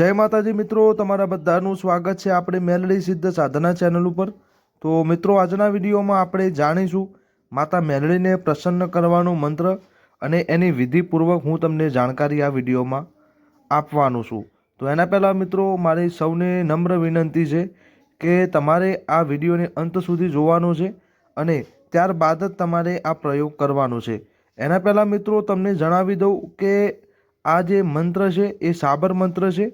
જય માતાજી મિત્રો, તમારા બધાનું સ્વાગત છે આપણે મેલડી સિદ્ધ સાધના ચેનલ ઉપર. તો મિત્રો, આજના વિડીયોમાં આપણે જાણીશું માતા મેલડીને પ્રસન્ન કરવાનો મંત્ર અને એની વિધિપૂર્વક હું તમને જાણકારી આ વિડીયોમાં આપવાનું છું. તો એના પહેલાં મિત્રો, મારી સૌને નમ્ર વિનંતી છે કે તમારે આ વિડીયોને અંત સુધી જોવાનો છે અને ત્યારબાદ જ તમારે આ પ્રયોગ કરવાનો છે. એના પહેલાં મિત્રો, તમને જણાવી દઉં કે આ જે મંત્ર છે, એ સાબર મંત્ર છે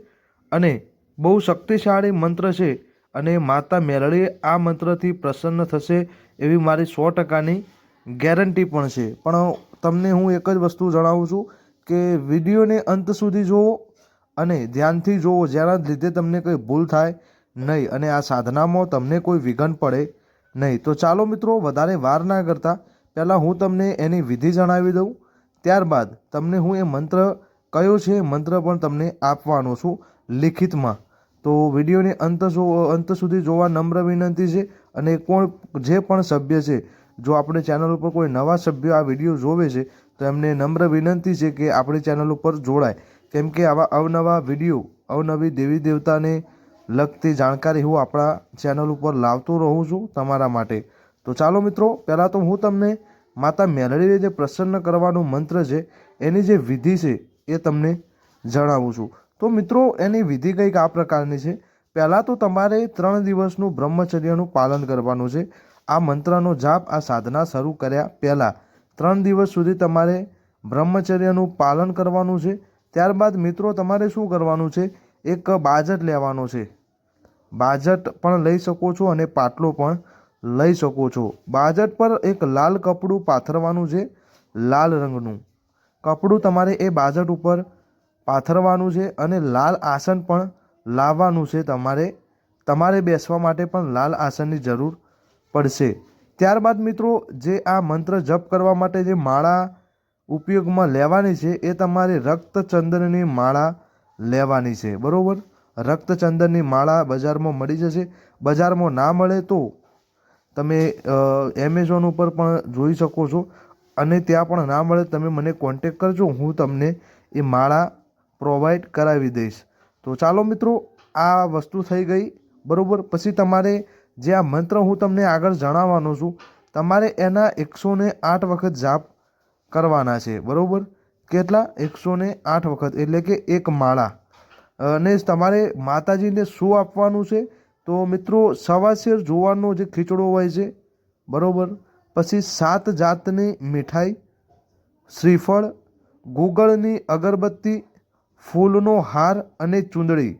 અને બહુ શક્તિશાળી મંત્ર છે અને માતા મેલડી આ મંત્રથી પ્રસન્ન થશે એવી મારી સો ટકાની ગેરંટી પણ છે. પણ તમને હું એક જ વસ્તુ જણાવું છું કે વિડીયોને અંત સુધી જુઓ અને ધ્યાનથી જુઓ, જેના લીધે તમને કંઈ ભૂલ થાય નહીં અને આ સાધનામાં તમને કોઈ વિઘન પડે નહીં. તો ચાલો મિત્રો, વધારે વાર ના કરતાં પહેલાં હું તમને એની વિધિ જણાવી દઉં. ત્યારબાદ તમને હું એ મંત્ર, કયો છે એ મંત્ર પણ તમને આપવાનો છું. લિખિતમાં. તો વિડીયોને અંત અંત સુધી જોવા નમ્ર વિનંતી છે અને કોણ, જે પણ સભ્ય છે, જો આપણે ચેનલ ઉપર કોઈ નવા સભ્ય આ વીડિયો જોવે છે, તો એમને નમ્ર વિનંતી છે કે આપણી ચેનલ ઉપર જોડાય. કેમ કે આવા અવનવા વીડિયો, અવનવી દેવી દેવતાને લગતી જાણકારી હું આપણા ચેનલ ઉપર લાવતો રહું છું તમારા માટે. તો ચાલો મિત્રો, પહેલાં તો હું તમને માતા મેલડીને જે પ્રસન્ન કરવાનો મંત્ર છે, એની જે વિધિ છે, એ તમને જણાવું છું. તો મિત્રો, એની વિધિ કંઈક આ પ્રકારની છે. પહેલાં તો તમારે ત્રણ દિવસનું બ્રહ્મચર્યનું પાલન કરવાનું છે. આ મંત્રનો જાપ, આ સાધના શરૂ કર્યા પહેલાં. ત્રણ દિવસ સુધી તમારે બ્રહ્મચર્યનું પાલન કરવાનું છે. ત્યારબાદ મિત્રો, તમારે શું કરવાનું છે? એક બાજટ લેવાનો છે. બાજટ પણ લઈ શકો છો અને પાટલો પણ લઈ શકો છો. બાજટ પર એક લાલ કપડું પાથરવાનું છે, લાલ રંગનું. કપડું તમારે એ બાજટ ઉપર પાથરવાનું છે અને લાલ આસન પણ લાવવાનું છે તમારે તમારે બેસવા માટે પણ લાલ આસનની જરૂર પડશે. ત્યારબાદ મિત્રો, જે આ મંત્ર જપ કરવા માટે જે માળા ઉપયોગમાં લેવાની છે, એ તમારે રક્તચંદનની માળા લેવાની છે. બરાબર? રક્તચંદનની માળા બજારમાં મળી જશે. બજારમાં ના મળે તો તમે એમેઝોન ઉપર પણ જોઈ શકો છો અને ત્યાં પણ ના મળે. તમે મને કોન્ટેક કરજો, હું તમને એ માળા પ્રોવાઈડ કરાવી દઈશ. તો ચાલો મિત્રો, આ વસ્તુ થઈ ગઈ. બરાબર? પછી તમારે જે આ મંત્ર હું તમને આગળ જણાવવાનો છું, તમારે એના એકસો ને આઠ વખત જાપ કરવાના છે. બરાબર? કેટલા? એકસો ને આઠ વખત, એટલે કે એક માળા. અને તમારે માતાજીને શું આપવાનું છે? તો મિત્રો સવાશેર જોવાનો જે ખીચડો હોય છે, બરાબર? પછી સાત જાતની મીઠાઈ, શ્રીફળ, ગુગળની અગરબત્તી ફૂલનો હાર અને ચૂંદડી.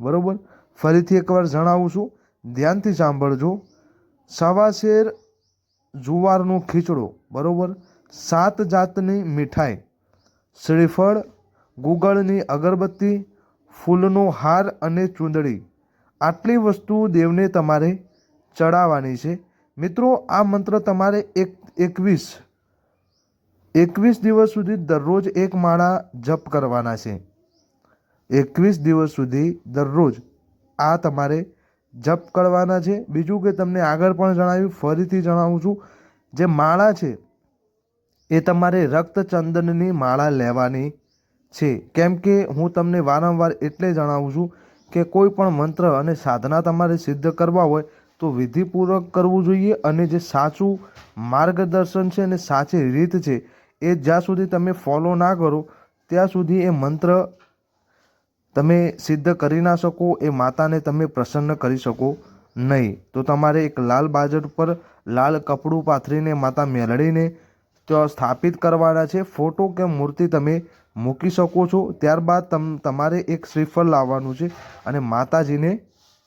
બરાબર? ફરીથી એકવાર જણાવું છું. ધ્યાનથી સાંભળજો. સવાશેર જુવારનો ખીચડો. બરાબર? સાત જાતની મીઠાઈ. શ્રીફળ, ગુગળની અગરબત્તી, ફૂલનો હાર અને ચૂંદડી. આટલી વસ્તુ દેવને તમારે ચડાવવાની છે. મિત્રો, આ મંત્ર તમારે એક, એકવીસ એકવીસ દિવસ સુધી દરરોજ એક માળા જપ કરવાના છે. એકવીસ દિવસ સુધી દરરોજ આ તમારે જપ કરવાના છે. બીજું કે તમને આગળ પણ જણાવ્યું, ફરીથી જણાવું છું, જે માળા છે, એ તમારે રક્તચંદનની માળા લેવાની છે. કેમ કે હું તમને વારંવાર એટલે જણાવું છું કે કોઈ પણ મંત્ર અને સાધના તમારે સિદ્ધ કરવા હોય તો વિધિપૂર્વક કરવું જોઈએ અને જે સાચું માર્ગદર્શન છે અને સાચી રીત છે, એ જ્યાં સુધી તમે ફોલો ના કરો, ત્યાં સુધી એ મંત્ર તમે સિદ્ધ કરી ના શકો, એ માતાને તમે પ્રસન્ન કરી શકો નહીં. તો તમારે એક લાલ બાજટ પર લાલ કપડું પાથરીને માતા ત્યાં સ્થાપિત કરવાના છે. ફોટો કે મૂર્તિ તમે મૂકી શકો છો. ત્યારબાદ તમ, તમારે એક શ્રીફળ લાવવાનું છે અને માતાજીને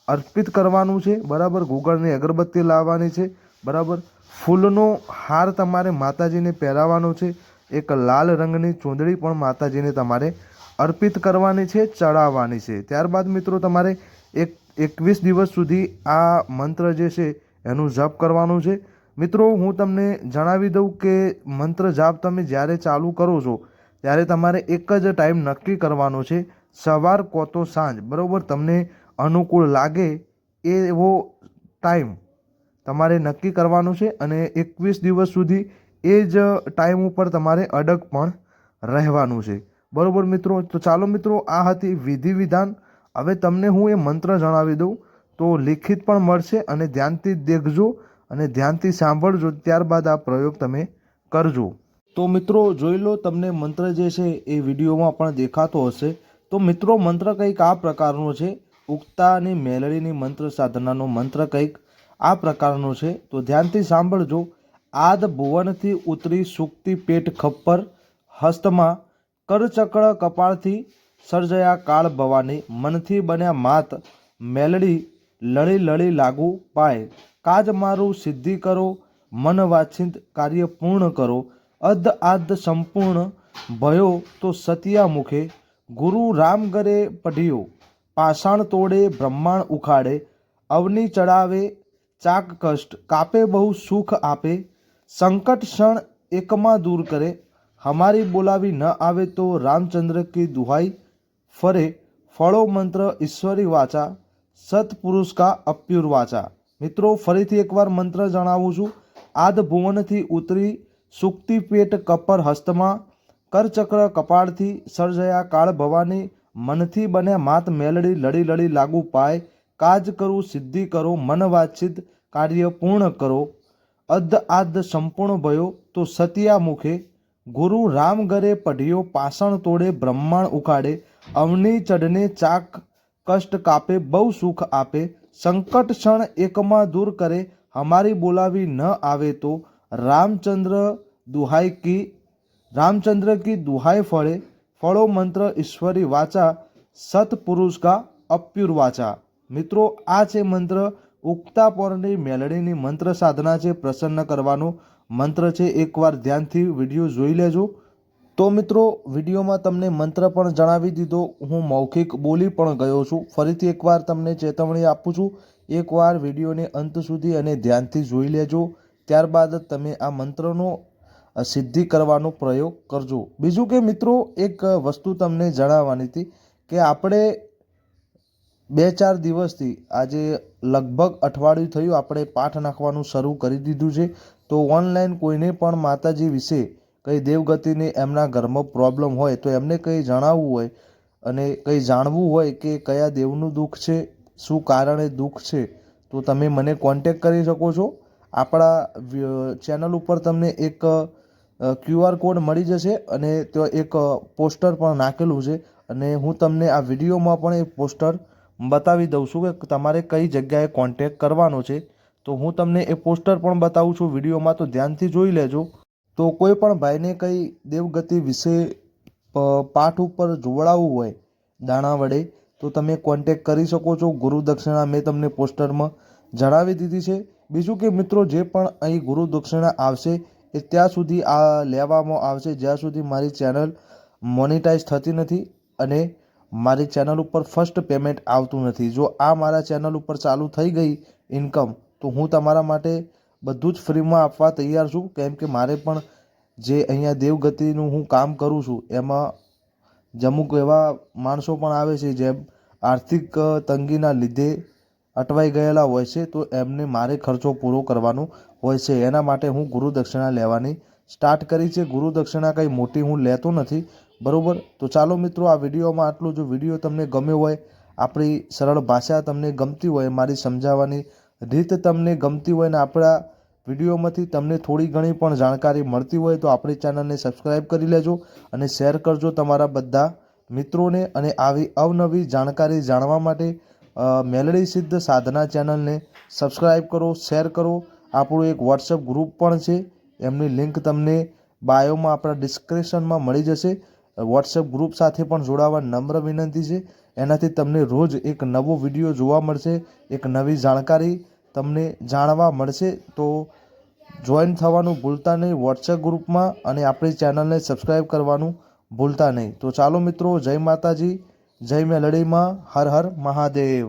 અર્પિત કરવાનું છે. બરાબર? ગુગળની અગરબત્તી લાવવાની છે. બરાબર? ફૂલનો હાર તમારે માતાજીને પહેરાવવાનો છે. એક લાલ રંગની ચૂંદડી પણ માતાજીને તમારે અર્પિત કરવાની છે, ચડાવવાની છે. ત્યારબાદ મિત્રો, તમારે એક, એકવીસ દિવસ સુધી આ મંત્ર જે છે, એનું જપ કરવાનું છે. મિત્રો, હું તમને જણાવી દઉં કે મંત્ર જાપ તમે જ્યારે ચાલુ કરો છો, ત્યારે તમારે એક જ ટાઈમ નક્કી કરવાનો છે, સવાર કો તો સાંજ. બરાબર? તમને અનુકૂળ લાગે એવો ટાઈમ તમારે નક્કી કરવાનો છે અને એકવીસ દિવસ સુધી એ જ ટાઈમ ઉપર તમારે અડગ પણ રહેવાનું છે. બરાબર મિત્રો, તો ચાલો મિત્રો, આ હતી વિધિ વિધાન. હવે તમને હું એ મંત્ર જણાવી દઉં. તો લિખિત પણ મળશે અને ધ્યાનથી દેખજો અને ધ્યાનથી સાંભળજો. ત્યારબાદ આ પ્રયોગ તમે કરજો. તો મિત્રો, જોઈ લો, તમને મંત્ર જે છે એ વિડીયોમાં પણ દેખાતો હશે. તો મિત્રો, મંત્ર કંઈક આ પ્રકારનો છે. ઉગતા અને મેલડીની મંત્ર સાધનાનો મંત્ર કંઈક આ પ્રકારનો છે. તો ધ્યાનથી સાંભળજો. આદ ભુવનથી ઉતરી સુક્તિ પેટ ખપ્પર હસ્તમાં કરચક્ર કપાળથી સર્જયા કાળ ભવાની, મનથી બન્યા માત, મેલડી લળી લળી લાગુ પાય. કાજ મારું સિદ્ધિ કરો, મન વાછિંત કાર્ય પૂર્ણ કરો. અધ આદ સંપૂર્ણ ભયો તો સતિયા મુખે. ગુરુ રામ ગરે પઢિયો, પાષાણ તોડે બ્રહ્માંડ ઉખાડે. અવની ચડાવે ચાક કષ્ટ કાપે બહુ સુખ આપે. સંકટ ક્ષણ એકમાં દૂર કરે હમારી બોલાવી ન આવે તો રામચંદ્ર કી દુહાઈ ફરે, ફળો મંત્ર ઈશ્વરી વાચા, સત્પુરુષ કા અપ્યુર વાચા. મિત્રો, ફરીથી એકવાર મંત્ર જણાવું છું. આદ ભુવનથી ઉતરી સુક્તિ પેટ કપર હસ્તમાં, કરચક્ર કપાળથી સર્જયા કાળ ભવાની, મનથી બને માત મેલડી લડી લડી લાગુ પાય, કાજ કરું, સિદ્ધિ કરો, મન વાચિત કાર્ય પૂર્ણ કરો. અદ્ધ આદ્ધ સંપૂર્ણ ભયો, તો સતિયા મુખે ગુરુ રામગરે પઢ્યો પાષણ તોડે બ્રહ્માંડ ઉકાડે અવની ચઢને ચાક કષ્ટ કાપે, બહુ સુખ આપે, સંકટ ક્ષણ એકમાં દૂર કરે, હમારી બોલાવી ન આવે તો રામચંદ્ર દુહાઈ કી, રામચંદ્ર કી દુહાઈ ફળે, ફળો મંત્ર ઈશ્વરી વાચા, સતપુરુષ કા અપ્યુર વાચા. મિત્રો, આ છે મંત્ર ઉગતા પોરની મેલડીની મંત્ર સાધના છે, પ્રસન્ન કરવાનો મંત્ર છે, એકવાર ધ્યાનથી વીડિયો જોઈ લેજો. તો મિત્રો, વિડીયોમાં તમને મંત્ર પણ જણાવી દીધો. હું મૌખિક બોલી પણ ગયો છું. ફરીથી એકવાર તમને ચેતવણી આપું છું. એકવાર વિડીયોને અંત સુધી અને ધ્યાનથી જોઈ લેજો. ત્યારબાદ તમે આ મંત્રનો સિદ્ધિ કરવાનો પ્રયોગ કરજો. બીજું કે મિત્રો, એક વસ્તુ તમને જણાવવાની હતી કે આપણે બે ચાર દિવસથી આજે લગભગ અઠવાડિયું થયું, આપણે પાઠ નાખવાનું શરૂ કરી દીધું છે. તો ઓનલાઈન કોઈને પણ માતાજી વિશે કંઈ દેવગતિને એમના ઘરમાં પ્રોબ્લેમ હોય તો એમને કંઈ જણાવવું હોય અને કંઈ જાણવું હોય કે કયા દેવનું દુઃખ છે, શું કારણે દુઃખ છે, તો તમે મને કોન્ટેક કરી શકો છો. આપણા ચેનલ ઉપર તમને એક ક્યુઆર કોડ મળી જશે અને ત્યાં એક પોસ્ટર પણ નાખેલું છે. અને હું તમને આ વિડીયોમાં પણ એ પોસ્ટર બતાવી દઉં છું કે તમારે કઈ જગ્યાએ કોન્ટેક કરવાનો છે. તો હું તમને એ પોસ્ટર પણ બતાવું છું, વિડીયોમાં તો ધ્યાનથી જોઈ લેજો. તો કોઈ પણ ભાઈને કંઈ દેવગતિ વિશે પાઠ ઉપર જોવડાવવું હોય, દાણા વડે, તો તમે કોન્ટેક કરી શકો છો. ગુરુ દક્ષિણા મેં તમને પોસ્ટરમાં જણાવી દીધી છે. બીજું કે મિત્રો, જે પણ અહીં ગુરુ દક્ષિણા આવશે, એ ત્યાં સુધી આ લેવામાં આવશે. જ્યાં સુધી મારી ચેનલ મોનિટાઈઝ થતી નથી અને મારી ચેનલ ઉપર ફર્સ્ટ પેમેન્ટ આવતું નથી. જો આ મારા ચેનલ ઉપર ચાલુ થઈ ગઈ ઇન્કમ તો હું તમારા માટે બધું જ ફ્રીમાં આપવા તૈયાર છું. કેમ કે મારે પણ જે અહીંયા દેવગતિનું હું કામ કરું છું, એમાં જમુક એવા માણસો પણ આવે છે, જેમ આર્થિક તંગીના લીધે અટવાઈ ગયેલા હોય છે, તો એમને મારે ખર્ચો પૂરો કરવાનો હોય છે. એના માટે હું ગુરુદક્ષિણા લેવાની સ્ટાર્ટ કરી છે. ગુરુદક્ષિણા કંઈ મોટી હું લેતો નથી બરાબર? તો ચાલો મિત્રો, આ વિડીયોમાં આટલું. જો વીડિયો તમને ગમ્યો હોય, આપણી સરળ ભાષા તમને ગમતી હોય, મારી સમજાવવાની રીત તમને ગમતી હોય ને આપણા વિડીયોમાંથી તમને થોડી ઘણી પણ જાણકારી મળતી હોય, તો આપણી ચેનલને સબસ્ક્રાઈબ કરી લેજો અને શેર કરજો તમારા બધા મિત્રોને અને આવી અવનવી જાણકારી જાણવા માટે મેલડી સિદ્ધ સાધના ચેનલને સબસ્ક્રાઈબ કરો, શેર કરો. આપણું એક વોટ્સઅપ ગ્રુપ પણ છે. એમની લિંક તમને બાયોમાં આપણા ડિસ્ક્રિપ્શનમાં મળી જશે. વોટ્સએપ ગ્રુપ સાથે પણ જોડાવા નમ્ર વિનંતી છે. એનાથી તમને રોજ એક નવો વીડિયો જોવા મળશે, એક નવી જાણકારી તમને જાણવા મળશે. તો જોઈન થવાનું ભૂલતા નહીં વોટ્સએપ ગ્રુપમાં અને આપણી ચેનલને સબસ્ક્રાઈબ કરવાનું ભૂલતા નહીં. તો ચાલો મિત્રો, જય માતાજી, જય મેલડીમાં, હર હર મહાદેવ.